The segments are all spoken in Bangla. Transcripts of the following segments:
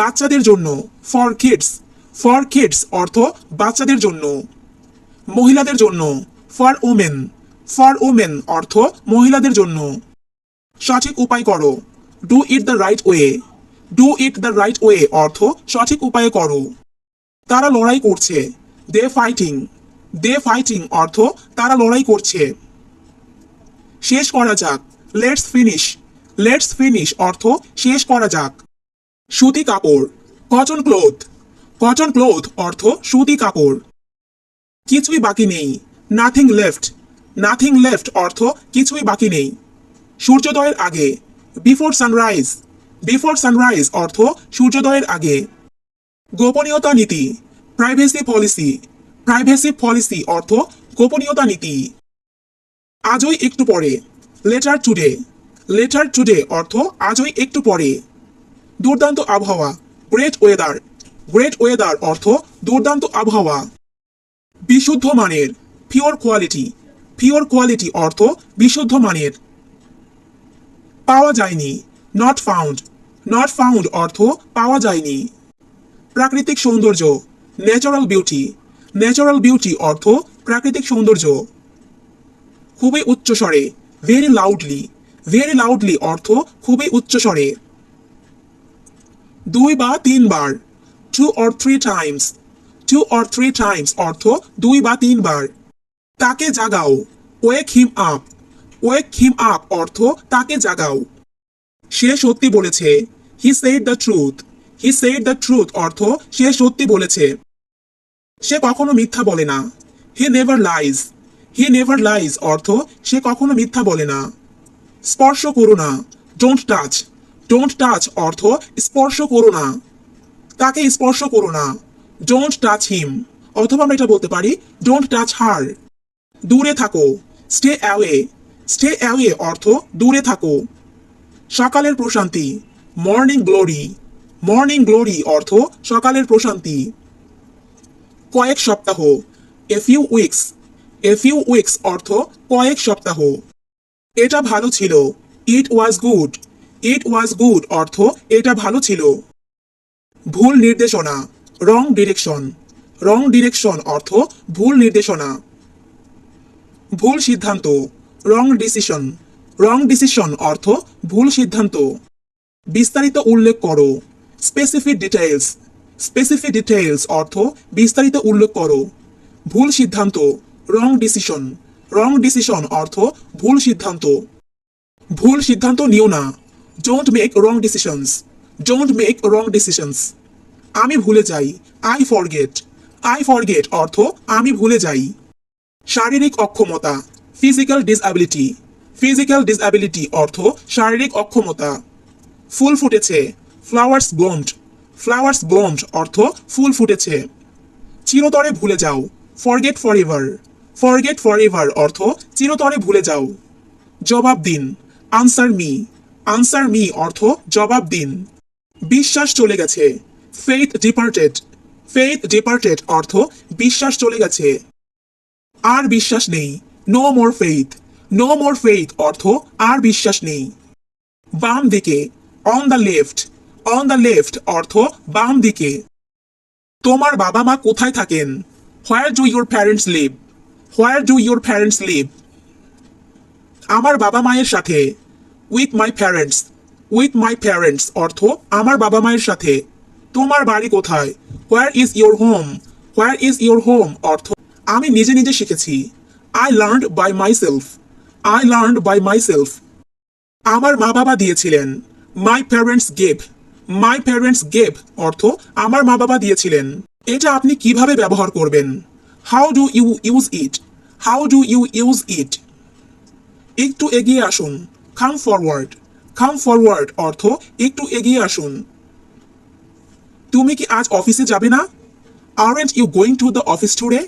বাচ্চাদের জন্য ফর কিডস ফর কিডস অর্থ বাচ্চাদের জন্য। মহিলাদের জন্য ফর ওমেন ফর ওমেন অর্থ মহিলাদের জন্য। সঠিক উপায় করো। Do it the right way do it the right way অর্থ সঠিক উপায়ে করো। তারা লড়াই করছে। দে ফাইটিং দে ফাইটিং অর্থ তারা লড়াই করছে। শেষ করা যাক। লেটস ফিনিশ লেটস ফিনিশ অর্থ শেষ করা যাক। সুতি কাপড়। Cotton cloth. কটন ক্লোথ অর্থ সুতি কাপড়। কিছুই বাকি নেই। নাথিং লেফট নাথিং লেফট অর্থ কিছুই বাকি নেই। সূর্যোদয়ের আগে। বিফোর সানরাইজ বিফোর সানরাইজ অর্থ সূর্যোদয়ের আগে। গোপনীয়তা নীতি। প্রাইভেসি পলিসি প্রাইভেসি পলিসি অর্থ গোপনীয়তা নীতি। আজই একটু পরে। লেটার টুডে লেটার টুডে অর্থ আজই একটু পরে। দুর্দান্ত আবহাওয়া গ্রেট ওয়েদার গ্রেট ওয়েদার অর্থ দুর্দান্ত আবহাওয়া। বিশুদ্ধ মানের পিওর কোয়ালিটি পিওর কোয়ালিটি অর্থ বিশুদ্ধ মানের। পাওয়া যায়নি নট ফাউন্ড নট ফাউন্ড অর্থ পাওয়া যায়নি। প্রাকৃতিক সৌন্দর্য ন্যাচারাল বিউটি ন্যাচারাল বিউটি অর্থ প্রাকৃতিক সৌন্দর্য। খুবই উচ্চস্বরে ভেরি লাউডলি ভেরি লাউডলি অর্থ খুবই উচ্চস্বরে। দুই বা তিনবার two or three times two or three times অর্থ দুই বা তিনবার তাকে জাগাও। ওয়েক হিম আপ ওয়েক হিম আপ অর্থ তাকে জাগাও। সে সত্যি বলেছে। He said the truth he said the truth অর্থ সে সত্যি বলেছে। সে কখনো মিথ্যা বলে না। He never lies he never lies অর্থ সে কখনো মিথ্যা বলে না। স্পর্শ করো না। ডোন্ট টাচ ডোন্ট টাচ অর্থ স্পর্শ করো না। তাকে স্পর্শ করো না? ডোন্ট টাচ হিম অথবা আমরা এটা বলতে পারি ডোন্ট টাচ হার দূরে থাকো। স্টে অ্যাওয়ে স্টে অ্যাওয়ে অর্থ দূরে থাকো। সকালের প্রশান্তি। মর্নিং গ্লোরি মর্নিং গ্লোরি অর্থ সকালের প্রশান্তি। কয়েক সপ্তাহ। A few weeks a few weeks অর্থ কয়েক সপ্তাহ। এটা ভালো ছিল। ইট was good it was good অর্থ, এটা ভালো ছিল। ভুল নির্দেশনা রং ডিরেকশন রং ডিরেকশন অর্থ, ভুল নির্দেশনা। ভুল সিদ্ধান্ত রং ডিসিশন রং ডিসিশন অর্থ, ভুল সিদ্ধান্ত। বিস্তারিত উল্লেখ করো। স্পেসিফিক ডিটেইলস স্পেসিফিক ডিটেইলস অর্থ, বিস্তারিত উল্লেখ করো। ভুল সিদ্ধান্ত রং ডিসিশন রং ডিসিশন অর্থ, ভুল সিদ্ধান্ত। ভুল সিদ্ধান্ত নিও না। Don't make wrong decisions don't make wrong decisions আমি ভুলে যাই। আই ফরগেট আই ফরগেট অর্থ আমি ভুলে যাই। শারীরিক অক্ষমতা। ফিজিক্যাল ডিসঅ্যাবিলিটি ফিজিক্যাল ডিসঅ্যাবিলিটি অর্থ শারীরিক অক্ষমতা। ফুল ফুটেছে। ফ্লাওয়ার্স ব্লন্ড ফ্লাওয়ার্স ব্লন্ড অর্থ ফুল ফুটেছে। চিরতরে ভুলে যাও। Forget for ever forget for ever অর্থ চিরতরে ভুলে যাও। জবাব দিন। আনসার মি আনসার মি অর্থ, জবাব দিন। বিশ্বাস চলে গেছে। ফেইথ ডিপার্টেড ফেইথ ডিপার্টেড অর্থ, বিশ্বাস চলে গেছে। আর বিশ্বাস নেই। No more faith no more faith অর্থ, আর বিশ্বাস নেই। বাম দিকে। On the left on the left অর্থ, বাম দিকে। তোমার বাবা মা কোথায় থাকেন? Where do your parents live where do your parents live আমার বাবা মায়ের সাথে। With my parents with my parents অর্থ আমার বাবা মায়ের সাথে। তোমার বাড়ি কোথায়? Where is your home where is your home অর্থ, আমি নিজে নিজে শিখেছি। I learned by myself I learned by myself আমার মা বাবা দিয়েছিলেন। My parents gave my parents gave অর্থ, আমার মা বাবা দিয়েছিলেন। এটা আপনি কীভাবে ব্যবহার করবেন? How do you use it how do you use it একটু এগিয়ে আসুন। কাম ফরওয়ার্ড কাম ফরওয়ার্ড অর্থ একটু এগিয়ে আসুন। তুমি কি আজ অফিসে যাবে না? Aren't you going to the office today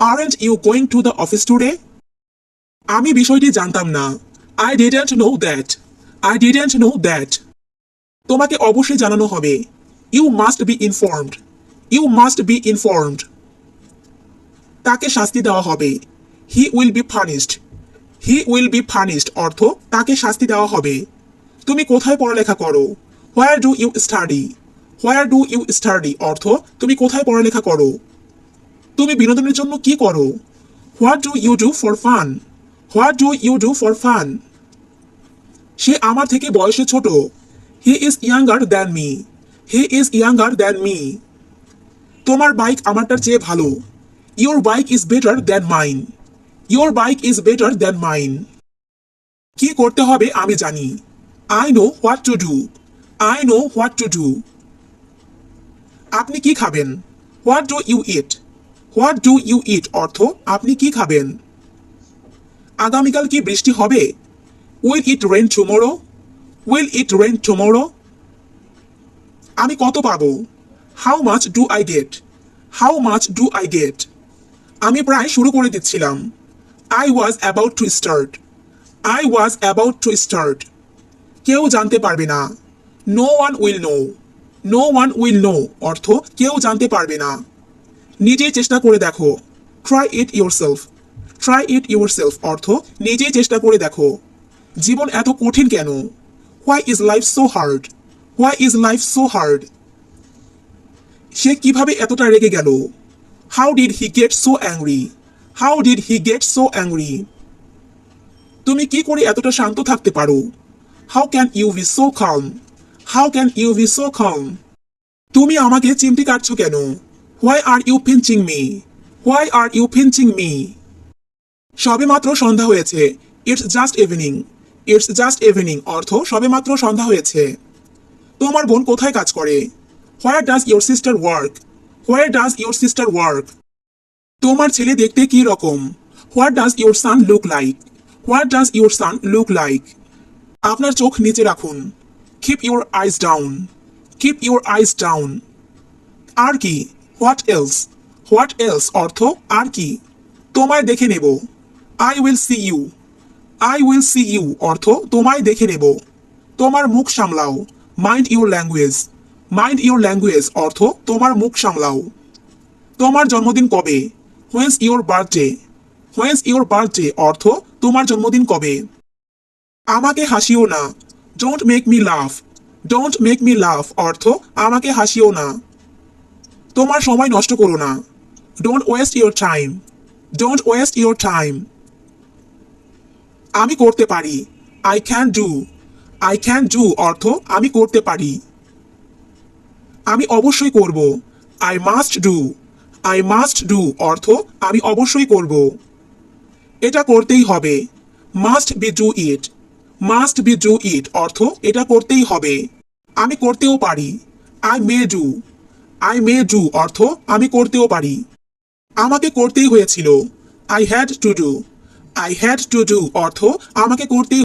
aren't you going to the office today আমি বিষয়টি জানতাম না। I didn't know that I didn't know that তোমাকে অবশ্যই জানানো হবে। You must be informed you must be informed তাকে শাস্তি দেওয়া হবে। He will be punished he will be punished অর্থ তাকে শাস্তি দেওয়া হবে। তুমি কোথায় পড়ালেখা করো? Where do you study where do you study অর্থ তুমি কোথায় পড়ালেখা করো? তুমি বিনোদনের জন্য কি করো? What do you do for fun what do you do for fun সে আমার থেকে বয়সে ছোট। He is younger than me he is younger than me তোমার বাইক আমারটার চেয়ে ভালো। Your bike is better than mine your bike is better than mine কি করতে হবে আমি জানি। I know what to do I know what to do আপনি কি খাবেন? What do you eat what do you eat অর্থ, আপনি কি খাবেন? আগামীকাল কি বৃষ্টি হবে? Will it rain tomorrow will it rain tomorrow আমি কত পাবো? How much do I get how much do I get আমি প্রায় শুরু করে দিচ্ছিলাম। I was about to start I was about to start কেউ জানতে পারবে না। No one will know no one will know অর্থ, কেউ জানতে পারবে না। নিজেই চেষ্টা করে দেখো। Try it yourself try it yourself অর্থ নিজেই চেষ্টা করে দেখো। জীবন এত কঠিন কেন? Why is life so hard why is life so hard সে কীভাবে এতটা রেগে গেল? How did he get so angry how did he get so angry তুমি কি করে এতটা শান্ত থাকতে পারো? How can you be so calm how can you be so calm তুমি আমাকে চিমটি কাটছো কেন? Why are you pinching me why are you pinching me সবে মাত্র সন্ধ্যা হয়েছে। It's just evening it's just evening অর্থ সবে মাত্র সন্ধ্যা হয়েছে। তোমার বোন কোথায় কাজ করে? Where does your sister work where does your sister work তোমার ছেলে দেখতে কি রকম? What does your son look like what does your son look like আপনার চোখ নিচে রাখুন। Keep your eyes down keep your eyes down আর কি? হোয়াট এলস হোয়াট এলস অর্থ আর কি? তোমায় দেখে নেব। I will see you I will see you অর্থ তোমায় দেখে নেব। তোমার মুখ সামলাও। Mind your language mind your language অর্থ তোমার মুখ সামলাও। তোমার জন্মদিন কবে? When's your birthday when's your birthday অর্থ, তোমার জন্মদিন কবে? আমাকে হাসিও না। Don't make me love don't make me love অর্থ, আমাকে হাসিও না। তোমার সময় নষ্ট করো না। Don't waste your time don't waste your time আমি করতে পারি। I can do I can do অর্থ, আমি করতে পারি। আমি অবশ্যই করব। I must do I must do অর্থ আমি অবশ্যই করব। এটা করতেই হবে। Must be do it must be do it অর্থ এটা করতেই হবে। আমি করতেও পারি। I may do I may do অর্থ আমি করতেও পারি। আমাকে করতেই হয়েছিল। I had to do I had to do অর্থ আমাকে করতেই